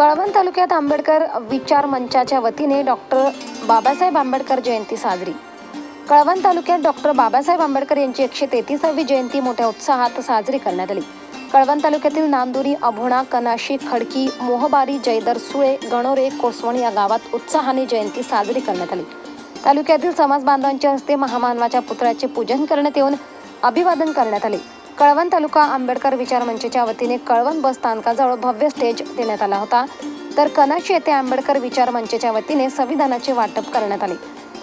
कळवण तालुक्यात आंबेडकर विचार मंचाच्या वतीने डॉक्टर बाबासाहेब आंबेडकर जयंती साजरी. कळवण तालुक्यात डॉक्टर बाबासाहेब आंबेडकर यांची एकशे तेहतीसावी जयंती मोठ्या उत्साहात साजरी करण्यात आली. कळवण तालुक्यातील नांदुरी अभोणा कनाशी खडकी मोहबारी जयदर सुळे गणोरे कोसवण या गावात उत्साहाने जयंती साजरी करण्यात आली. तालुक्यातील समाज बांधवांच्या हस्ते महामानवाच्या पुतळ्याचे पूजन करण्यात येऊन अभिवादन करण्यात आले. कळवण तालुका आंबेडकर विचार मंचच्या वतीने कळवण बस स्थानकाजवळ भव्य स्टेज देण्यात आला होता. तर कनाशी येथे आंबेडकर विचार मंचच्या वतीने संविधानाचे वाटप करण्यात आले.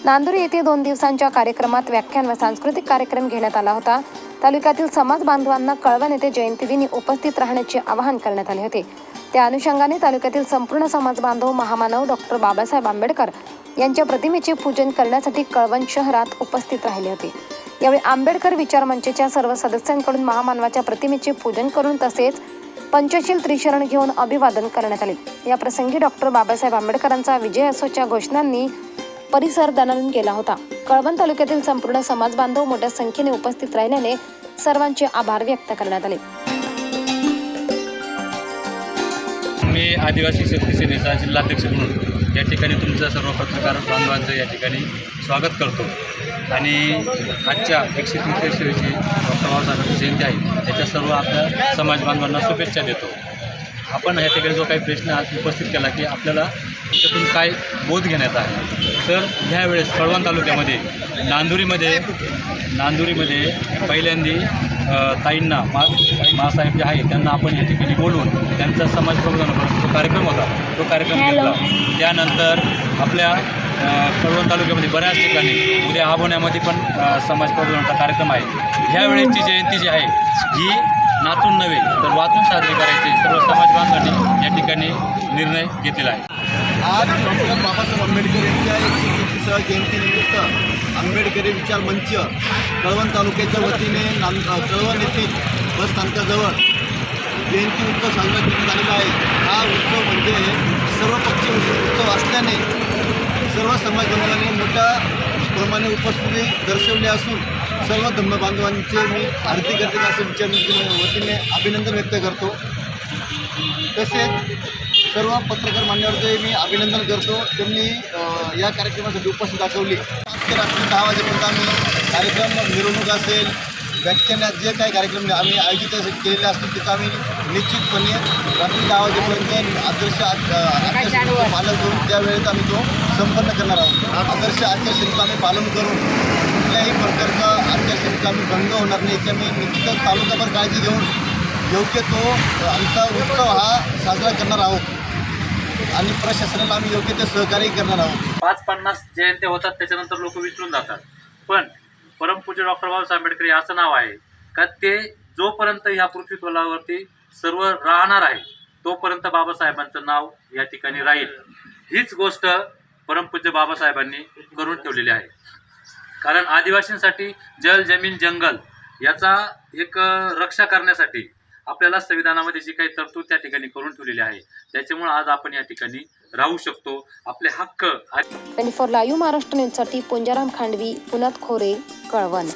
नांदुरी येथे दोन दिवसांच्या कार्यक्रमात व्याख्यान व सांस्कृतिक कार्यक्रम घेण्यात आला होता. तालुक्यातील समाज बांधवांना कळवण येथे जयंतीदिनी उपस्थित राहण्याचे आवाहन करण्यात आले होते. त्या अनुषंगाने तालुक्यातील संपूर्ण समाज बांधव महामानव डॉक्टर बाबासाहेब आंबेडकर यांच्या प्रतिमेचे पूजन करण्यासाठी कळवण शहरात उपस्थित राहिले होते. यावेळी आंबेडकर विचार मंचच्या सर्व सदस्यांकडून महामानवाच्या प्रतिमेचे पूजन करून तसेच पंचशील त्रिशरण घेऊन अभिवादन करण्यात आले. या प्रसंगी डॉक्टर बाबासाहेब आंबेडकरांचा विजय असोच्या घोषणांनी परिसर दणाणून गेला होता. कळवण तालुक्यातील संपूर्ण समाज बांधव मोठ्या संख्येने उपस्थित राहिल्याने सर्वांचे आभार व्यक्त करण्यात आले. मी आदिवासी शेतकरी सेनेचा जिल्हाध्यक्ष म्हणून या ठिकाणी तुमचं सर्व पत्रकार बांधवांचं या ठिकाणी स्वागत करतो. आणि आजच्या एकशे त्रेचाळीसवी डॉक्टर बाबासाहेबांची जयंती आहे. त्याच्या सर्व आपल्या समाज बांधवांना शुभेच्छा देतो. आपण ह्या ठिकाणी जो काही प्रश्न आज उपस्थित केला की आपल्याला त्यातून काय बोध घेण्याचा आहे. तर ह्या वेळेस कळवण तालुक्यामध्ये नांदुरीमध्ये नांदुरीमध्ये पहिल्यांदी ताईंना मा मासाहेब जे आहे त्यांना आपण या ठिकाणी बोलवून त्यांचा समाज प्रबोधनाचा जो कार्यक्रम होता तो कार्यक्रम घेतला. त्यानंतर आपल्या कळवण तालुक्यामध्ये बऱ्याच ठिकाणी उद्या आबोण्यामध्ये पण समाज प्रबोधनाचा कार्यक्रम आहे. ह्या वेळेसची जयंती जी आहे ही नाचून नव्हे तर वाचून साजरे करायची. सर्व समाज बांधवांनी या ठिकाणी निर्णय घेतलेला आहे. आज डॉक्टर बाबासाहेब आंबेडकर यांच्या एकशे जयंतीनिमित्त आंबेडकरी विचार मंच कळवण तालुक्याच्या वतीने नांद कळवण येथील बस स्थानकाजवळ जयंती उत्सव साजरा करण्यात आलेला आहे. हा उत्सव म्हणजे सर्व पक्षी उत्सव असल्याने सर्व समाज बांधवांनी मोठ्या प्रमाणे उपस्थिती दर्शवली असून सर्व धम्म बांधवांचे मी आरती करते असं विचार वतीने अभिनंदन व्यक्त करतो. तसेच सर्व पत्रकार मान्यवरचे मी अभिनंदन करतो. त्यांनी या कार्यक्रमासाठी उपस्थित दाखवली. ते रात्री दहा वाजेपर्यंत आम्ही कार्यक्रम मिरवणूक असेल व्याख्यानात जे काही कार्यक्रम आम्ही आयोजित केलेले असतील त्याचा आम्ही निश्चितपणे रात्री दहा वाजेपर्यंत आदर्श पालन करून त्या वेळेत आम्ही तो संपन्न करणार आहोत. आदर्श आचारसंहितेचं आम्ही पालन करून कुठल्याही प्रकारचा आचारसंहितेचा आम्ही भंग होणार नाही. याची आम्ही निश्चितच तालुकाभर काळजी घेऊन योग्य तो आमचा उत्सव हा साजरा करणार आहोत. आणि प्रशासनाला आम्ही योग्य ते सहकार्य करणार आहोत. पाच पन्नास जयंत्या होतात त्याच्यानंतर लोक विसरून जातात. पण परमपूज्य डॉक्टर बाबासाहेब आंबेडकर हे असं नाव आहे का ते जोपर्यंत ह्या पृथ्वीतलावरती सर्व राहणार आहे तोपर्यंत बाबासाहेबांचं नाव या ठिकाणी राहील. हीच गोष्ट परमपूज्य बाबासाहेबांनी करून ठेवलेली आहे. कारण आदिवासींसाठी जल जमीन जंगल याचा एक रक्षा करण्यासाठी आपल्याला संविधानामध्ये जी काही तरतूद त्या ठिकाणी करून ठेवलेली आहे त्याच्यामुळे आज आपण या ठिकाणी राहू शकतो. आपले हक्क ट्वेंटी फोर लाईव्ह महाराष्ट्र न्यूजसाठी पुंजाराम खांडवी पुनत खोरे कळवण.